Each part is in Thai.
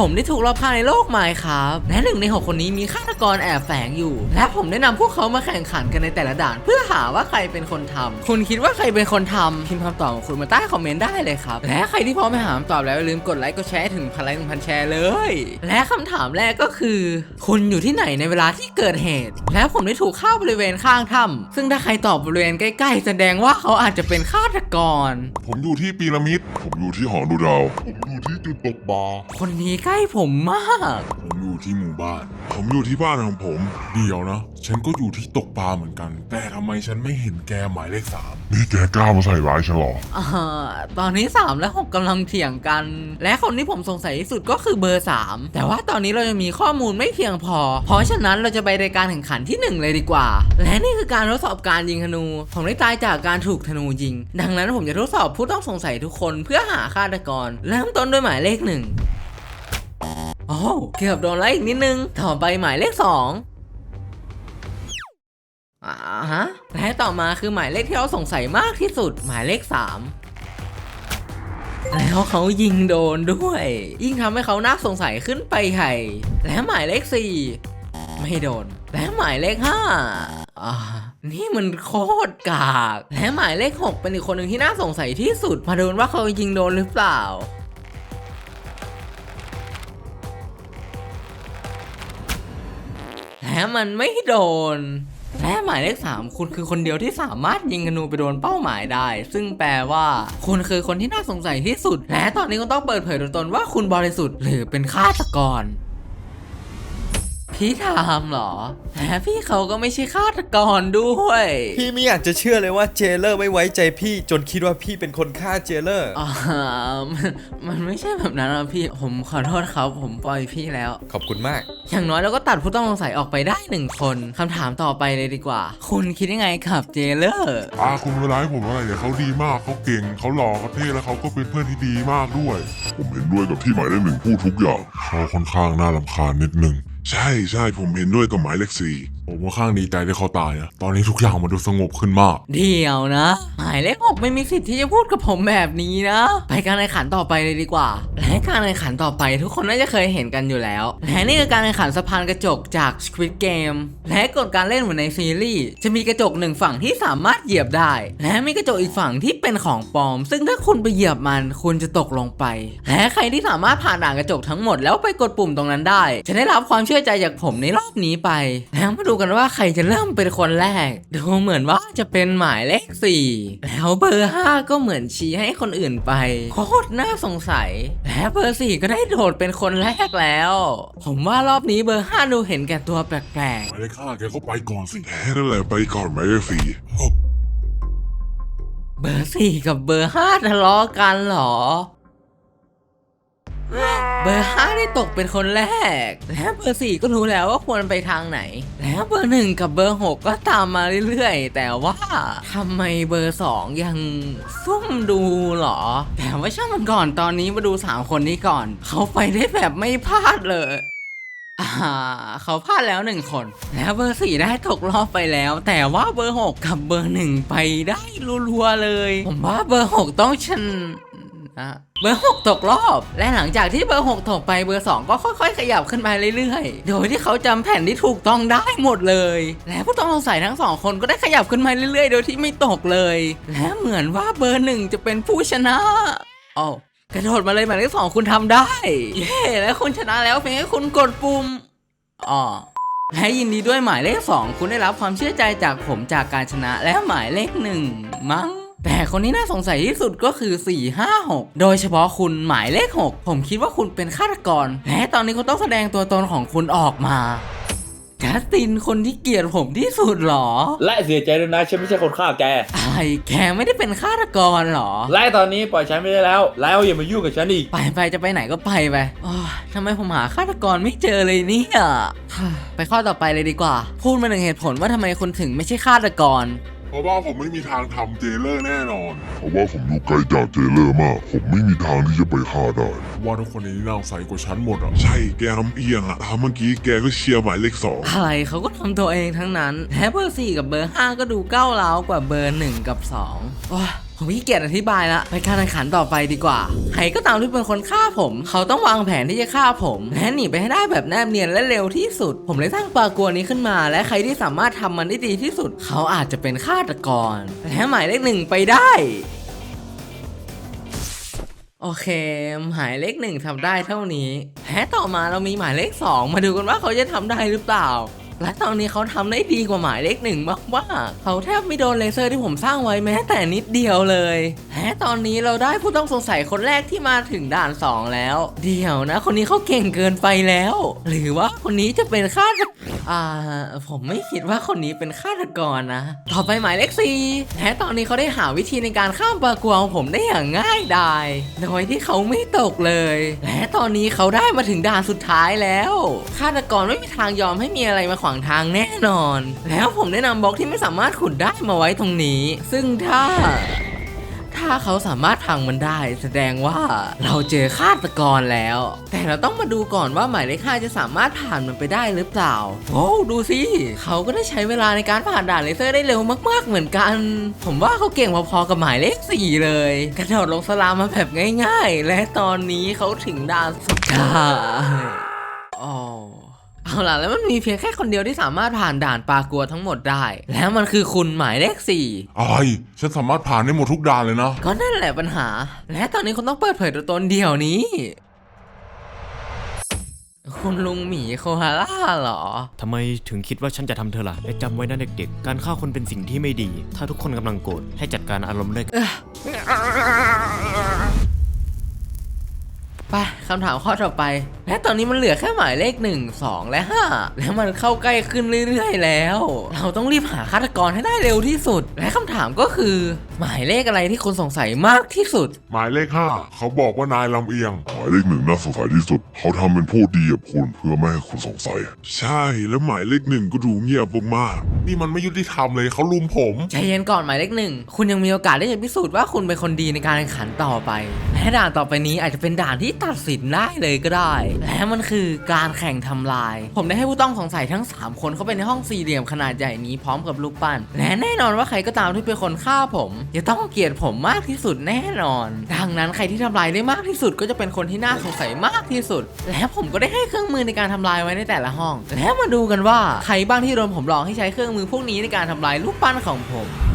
ผมได้ถูกรอบฆ่าในโลกไมค์ครับ และหนึ่งในหกคนนี้มีฆาตกรแอบแฝงอยู่ และผมได้นำพวกเขามาแข่งขันกันในแต่ละด่าน เพื่อหาว่าใครเป็นคนทำคุณคิดว่าใครเป็นคนทำพิมพ์คำตอบของคุณมาใต้คอมเมนต์ได้เลยครับ และใครที่พร้อมไปหาคำตอบแล้วอย่าลืมกดไลค์กดแชร์ให้ถึงพันไลค์หนึ่งพันแชร์เลย และคำถามแรกก็คือ คุณอยู่ที่ไหนในเวลาที่เกิดเหตุ และผมได้ถูกเข้าบริเวณข้างถ้ำซึ่งถ้าใครตอบบริเวณใกล้ ๆ แสดงว่าเขาอาจจะเป็นฆาตกร ผมอยู่ที่พีระมิดผมอยู่ที่หอดูดาวผมอยู่ที่จุดตกปลาคนนี้ใกล้ผมมาก ผมอยู่ที่หมู่บ้าน ผมอยู่ที่บ้านของผม เดี๋ยวนะ ฉันก็อยู่ที่ตกปลาเหมือนกัน แต่ทำไมฉันไม่เห็นแกหมายเลขสามนี่แกกล้ามาใส่ร้ายฉันหรอ อ่าตอนนี้ 3 และ 6กำลังเถียงกัน และคนที่ผมสงสัยที่สุดก็คือเบอร์ 3 แต่ว่าตอนนี้เรายังมีข้อมูลไม่เพียงพอ เพราะฉะนั้นเราจะไปในการแข่งขันที่ 1 เลยดีกว่า และนี่คือการทดสอบการยิงธนู ผมได้ตายจากการถูกธนูยิง ดังนั้นผมจะทดสอบผู้ต้องสงสัยทุกคนเพื่อหาฆาตกร เริ่มต้นด้วยหมายเลขหนึ่ง โอ้เกือบโดนไล่อีกนิดนึง ต่อไปหมายเลขสองอ่าฮะและต่อมาคือหมายเลขที่เราสงสัยมากที่สุดหมายเลข3แล้วเขายิงโดนด้วย ยิ่งทำให้เขาน่าสงสัยขึ้นไปใหญ่และหมายเลข4ไม่โดน และหมายเลข5อ่านี่มันโคตรกาก และหมายเลข 6 เป็นอีกคนหนึ่งที่น่าสงสัยที่สุด มาดูว่าเขายิงโดนหรือเปล่า แต่มันไม่โดนและหมายเลขสามคุณคือคนเดียวที่สามารถยิงธนูไปโดนเป้าหมายได้ ซึ่งแปลว่าคุณคือคนที่น่าสงสัยที่สุด และตอนนี้คุณต้องเปิดเผยตัวตนว่าคุณบริสุทธิ์หรือเป็นฆาตกร พี่ทามเหรอและพี่เขาก็ไม่ใช่ฆาตกรด้วย พี่ไม่อยากจะเชื่อเลยว่าเจเลอร์ไม่ไว้ใจพี่จนคิดว่าพี่เป็นคนฆ่าเจเลอร์อ่ามันมันไม่ใช่แบบนั้นนะพี่ผมขอโทษครับผมปล่อยพี่แล้ว ขอบคุณมาก อย่างน้อยเราก็ตัดผู้ต้องสงสัยออกไปได้หนึ่งคนคำถามต่อไปเลยดีกว่า คุณคิดยังไงกับเจเลอร์ อาคุณเวลาให้ผมอะไรเนี่ยเขาดีมากเขาเก่งเขาหล่อเขาเท่แล้วเขาก็เป็นเพื่อนที่ดีมากด้วย ผมเห็นด้วยกับที่หมายเลขหนึ่งพูดทุกอย่างเขาค่อนข้างน่ารำคาญนิดนึง ใช่ใช่ผมเห็นด้วยกับหมายเลขสี่ผมค่อนข้างดีใจที่เขาตายนะตอนนี้ทุกอย่างมันดูสงบขึ้นมาก เดี๋ยวนะ หมายเลขหกไม่มีสิทธิ์ที่จะพูดกับผมแบบนี้นะ ไปการแข่งขันต่อไปเลยดีกว่า และการแข่งขันต่อไปทุกคนน่าจะเคยเห็นกันอยู่แล้ว และนี่คือการแข่งขันสะพานกระจกจาก Squid Game และกฎการเล่นเหมือนในซีรีส์จะมีกระจกหนึ่งฝั่งที่สามารถเหยียบได้ และมีกระจกอีกฝั่งที่เป็นของปลอม ซึ่งถ้าคุณไปเหยียบมันคุณจะตกลงไป และใครที่สามารถผ่านด่านกระจกทั้งหมดแล้วไปกดปุ่มตรงนั้นได้ จะได้รับความเชื่อใจจากผมในรอบนี้ไปแล้วมาดูกันว่าใครจะเริ่มเป็นคนแรก ดูเหมือนว่าจะเป็นหมายเลข4แล้วเบอร์5ก็เหมือนชี้ให้คนอื่นไปโคตรน่าสงสัย และเบอร์4ก็ได้โดดเป็นคนแรกแล้ว ผมว่ารอบนี้เบอร์5ดูเห็นแก่ตัวแปลกหมายเลขห้าแกก็ไปก่อนสิแค่นั่นแหละไปก่อนหมายเลขสี่ๆเบอร์4กับเบอร์5ทะเลาะกันเหรอ เบอร์5ได้ตกเป็นคนแรก และเบอร์4ก็รู้แล้วว่าควรไปทางไหน แล้วเบอร์1กับเบอร์6ก็ตามมาเรื่อยๆ แต่ว่าทำไมเบอร์2ยังซุ่มดูเหรอ แต่ว่าช่างมันก่อนตอนนี้มาดู3คนนี้ก่อน เขาไปได้แบบไม่พลาดเลยอ่าเขาพลาดแล้วหนึ่งคน แล้วเบอร์สี่ได้ตกรอบไปแล้ว แต่ว่าเบอร์หกกับเบอร์หนึ่งไปได้รัวๆเลย ผมว่าเบอร์หกต้องชนะ เบอร์หกตกรอบ และหลังจากที่เบอร์หกตกไปเบอร์สองก็ค่อย ๆ ขยับขึ้นมาเรื่อยๆ โดยที่เขาจำแผ่นที่ถูกต้องได้หมดเลย และผู้ต้องสงสัยทั้งสองคนก็ได้ขยับขึ้นมาเรื่อยๆ โดยที่ไม่ตกเลย และเหมือนว่าเบอร์หนึ่งจะเป็นผู้ชนะอ้ากระโดดมาเลยหมายเลขสองคุณทำได้ เย้แล้วคุณชนะแล้วเพียงแค่คุณกดปุ่มอ๋อและยินดีด้วยหมายเลข 2 คุณได้รับความเชื่อใจจากผมจากการชนะและหมายเลข1มั้ง แต่คนที่น่าสงสัยที่สุดก็คือ 4 5 6 โดยเฉพาะคุณหมายเลข 6 ผมคิดว่าคุณเป็นฆาตกร และตอนนี้คุณต้องแสดงตัวตนของคุณออกมาจัสตินคนที่เกลียดผมที่สุดเหรอ และเสียใจด้วยนะฉันไม่ใช่คนฆ่าแกอะไรแกไม่ได้เป็นฆาตกรเหรอ และตอนนี้ปล่อยฉันไม่ได้แล้ว แล้วอย่ามายุ่งกับฉันอีก ไปไปจะไปไหนก็ไปไปโอ้ยทำไมผมหาฆาตกรไม่เจอเลยเนี่ยไปข้อต่อไปเลยดีกว่า พูดมาหนึ่งเหตุผลว่าทำไมคุณถึงไม่ใช่ฆาตกร เพราะว่าผมไม่มีทางทำเจเลอร์แน่นอน เพราะว่าผมอยู่ไกลจากเจเลอร์มาก ผมไม่มีทางที่จะไปฆ่าได้ ว่าทุกคนนี้น่าใสกว่าฉันหมดอะ ใช่แกทำเอียงอะทำเมื่อกี้แกก็เชียร์หมายเลขสองอะไรเขาก็ทำตัวเองทั้งนั้นและเบอร์4กับเบอร์5ก็ดูก้าวร้าวกว่าเบอร์1กับ2โอ้ยผ ผมขี้เกียจอธิบายละไปการแข่งขันต่อไปดีกว่าใครก็ตามที่เป็นคนฆ่าผม เขาต้องวางแผนที่จะฆ่าผม และหนีไปให้ได้แบบแนบเนียนและเร็วที่สุด ผมเลยสร้างปลากัวนี้ขึ้นมา และใครที่สามารถทำมันได้ดีที่สุด เขาอาจจะเป็นฆาตกรและหมายเลขหนึ่งไปได้โอเค หมายเลขหนึ่งทำได้เท่านี้และต่อมาเรามีหมายเลขสองมาดูกันว่าเขาจะทำได้หรือเปล่า และตอนนี้เขาทำได้ดีกว่าหมายเลขหนึ่งมากๆเขาแทบไม่โดนเลเซอร์ที่ผมสร้างไว้แม้แต่นิดเดียวเลย และตอนนี้เราได้ผู้ต้องสงสัยคนแรกที่มาถึงด่านสองแล้ว เดี๋ยวนะ คนนี้เขาเก่งเกินไปแล้ว หรือว่าคนนี้จะเป็นฆาตอ่า ผมไม่คิดว่าคนนี้เป็นฆาตกรนะ ต่อไปหมายเลขสี่และตอนนี้เขาได้หาวิธีในการข้ามปลากวงผมได้อย่างง่ายดายโดยที่เขาไม่ตกเลย และตอนนี้เขาได้มาถึงด่านสุดท้ายแล้วฆาตกรไม่มีทางยอมให้มีอะไรมาขวางทางแน่นอน แล้วผมได้นำบล็อกที่ไม่สามารถขุดได้มาไว้ตรงนี้ ซึ่งถ้า ถ้าเขาสามารถพังมันได้ แสดงว่าเราเจอฆาตกรแล้ว แต่เราต้องมาดูก่อนว่าหมายเลขห้าจะสามารถผ่านมันไปได้หรือเปล่าโอ้ดูสิเขาก็ได้ใช้เวลาในการผ่านด่านเลเซอร์ได้เร็วมาก ๆ เหมือนกัน ผมว่าเขาเก่งพอๆกับหมายเลขสี่เลยกระโดดลงสลามมาแบบง่าย ๆ และตอนนี้เขาถึงด่านสุดท้ายอ๋อ เอาล่ะแล้วมันมีเพียงแค่คนเดียวที่สามารถผ่านด่านปลากัวทั้งหมดได้ แล้วมันคือคุณหมายเลขสี่อะไรฉันสามารถผ่านได้หมดทุกด่านเลยนะ ก็นั่นแหละปัญหา และตอนนี้คุณต้องเปิดเผยตัวตนเดี่ยวนี้ คุณลุงหมีโคฮาร่าเหรอ ทำไมถึงคิดว่าฉันจะทำเธอล่ะและจำไว้นะเด็กๆ การฆ่าคนเป็นสิ่งที่ไม่ดี ถ้าทุกคนกำลังโกรธให้จัดการอารมณ์ด้วยกัน ไป คำถามข้อต่อไป และตอนนี้มันเหลือแค่หมายเลข 1 2 และ 5 แล้วมันเข้าใกล้ขึ้นเรื่อยๆแล้ว เราต้องรีบหาฆาตกรให้ได้เร็วที่สุด และคำถามก็คือ หมายเลขอะไรที่คุณสงสัยมากที่สุด หมายเลขห้าเขาบอกว่านายลำเอียง หมายเลขหนึ่งน่าสงสัยที่สุด เขาทำเป็นพูดดีกับคุณเพื่อไม่ให้คุณสงสัย ใช่แล้วหมายเลขหนึ่งก็ดูเงียบมากๆนี่มันไม่ยุติธรรมเลยเขาลุมผมใจเย็นก่อนหมายเลขหนึ่งคุณยังมีโอกาสได้จะพิสูจน์ว่าคุณเป็นคนดีในการแข่งขันต่อไปและด่านต่อไปนี้อาจจะเป็นด่านที่ตัดสินได้เลยก็ได้ และมันคือการแข่งทำลาย ผมได้ให้ผู้ต้องสงสัยทั้ง 3 คนเข้าไปในห้องสี่เหลี่ยมขนาดใหญ่นี้พร้อมกับลูกปั้นและแน่นอนว่าใครก็ตามที่เป็นคนฆ่าผม จะต้องเกลียดผมมากที่สุดแน่นอน ดังนั้นใครที่ทำลายได้มากที่สุดก็จะเป็นคนที่น่าสงสัยมากที่สุด และผมก็ได้ให้เครื่องมือในการทำลายไว้ในแต่ละห้อง และมาดูกันว่าใครบ้างที่โดนผมหลอกให้ใช้เครื่องมือพวกนี้ในการทำลายลูกปั้นของผม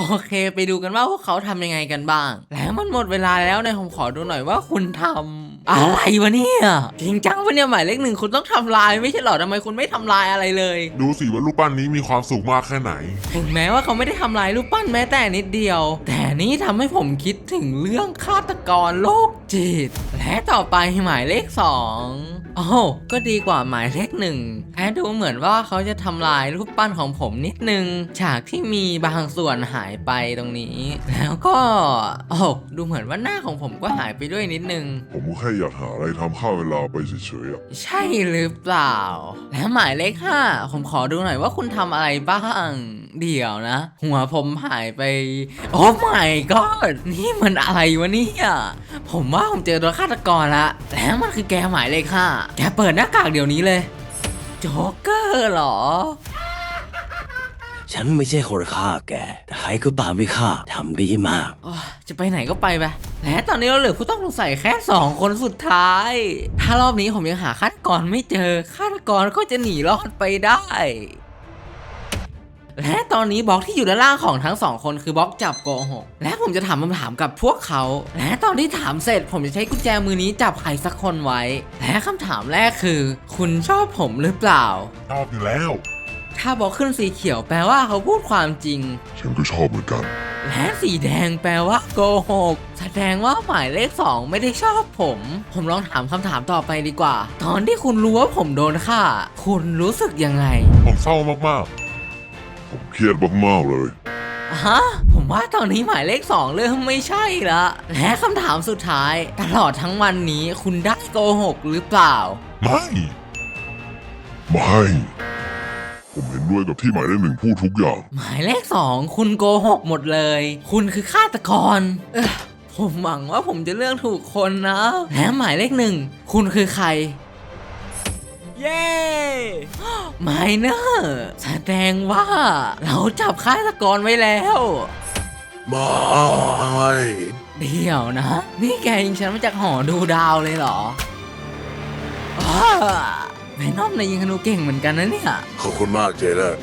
โอเคไปดูกันว่าพวกเขาทำยังไงกันบ้าง แล้วมันหมดเวลาแล้วเนี่ยผมขอดูหน่อยว่าคุณทำอะไรวะเนี่ยจริงจังปะเนี่ยหมายเลขหนึ่งคุณต้องทำลายไม่ใช่เหรอทำไมคุณไม่ทำลายอะไรเลย ดูสิว่ารูปปั้นนี้มีความสุขมากแค่ไหน ถึงแม้ว่าเขาไม่ได้ทำลายรูปปั้นแม้แต่นิดเดียว แต่นี่ทำให้ผมคิดถึงเรื่องฆาตกรโรคจิต และต่อไปหมายเลขสองโอ้โหก็ดีกว่าหมายเลขหนึ่งแค่ดูเหมือนว่าเขาจะทำลายรูปปั้นของผมนิดนึง ฉากที่มีบางส่วนหายไปตรงนี้ แล้วก็โอ้โหดูเหมือนว่าหน้าของผมก็หายไปด้วยนิดนึง ผมก็แค่อยากหาอะไรทำข้าเวลาไปเฉยๆอะใช่หรือเปล่า และหมายเลขห้าผมขอดูหน่อยว่าคุณทำอะไรบ้างเดี๋ยวนะ หัวผมหายไป โอ้ my god นี่มันอะไรวะเนี่ยผมว่าผมเจอตัวฆาตกรละแล้วมันคือแกหมายเลขห้าแกเปิดหน้ากากเดี๋ยวนี้เลยโจ๊กเกอร์เหรอ ฉันไม่ใช่คนฆ่าแก แต่ใครก็ตามไม่ฆ่าทำดีมากโอ้ยจะไปไหนก็ไปไป และตอนนี้เราเหลือผู้ต้องสงสัยแค่ 2 คนสุดท้าย ถ้ารอบนี้ผมยังหาฆาตกรไม่เจอฆาตกรก็จะหนีรอดไปได้ และตอนนี้บล็อกที่อยู่ด้านล่างของทั้งสองคนคือบล็อกจับโกหกและผมจะถามคำถามกับพวกเขาและตอนที่ถามเสร็จ ผมจะใช้กุญแจมือนี้จับใครสักคนไว้ และคำถามแรกคือ คุณชอบผมหรือเปล่า ชอบอยู่แล้ว ถ้าบล็อกขึ้นสีเขียวแปลว่าเขาพูดความจริง ฉันก็ชอบเหมือนกัน และสีแดงแปลว่าโกหกแสดงว่าหมายเลขสองไม่ได้ชอบผม ผมลองถามคำถามต่อไปดีกว่า ตอนที่คุณรู้ว่าผมโดนฆ่า คุณรู้สึกยังไง ผมเศร้ามากๆผม เครียดมากๆเลย ฮะผมว่าตอนนี้หมายเลขสองเริ่มไม่ใช่ละและคำถามสุดท้าย ตลอดทั้งวันนี้คุณได้โกหกหรือเปล่า ไม่ ไม่ ผมเห็นด้วยกับที่หมายเลขหนึ่งพูดทุกอย่าง หมายเลขสองคุณโกหกหมดเลย คุณคือฆาตกรเอ้อผมหวังว่าผมจะเลือกถูกคนนะและหมายเลขหนึ่งคุณคือใคร เย้ไมเนอร์แสดงว่า เราจับฆาตกรไว้แล้วไม่เดี๋ยวนะ นี่แกยิงฉันมาจากหอดูดาวเลยเหรออ้าแวนอมนายยิงธนูเก่งเหมือนกันนะเนี่ย ขอบคุณมากเจเลอร์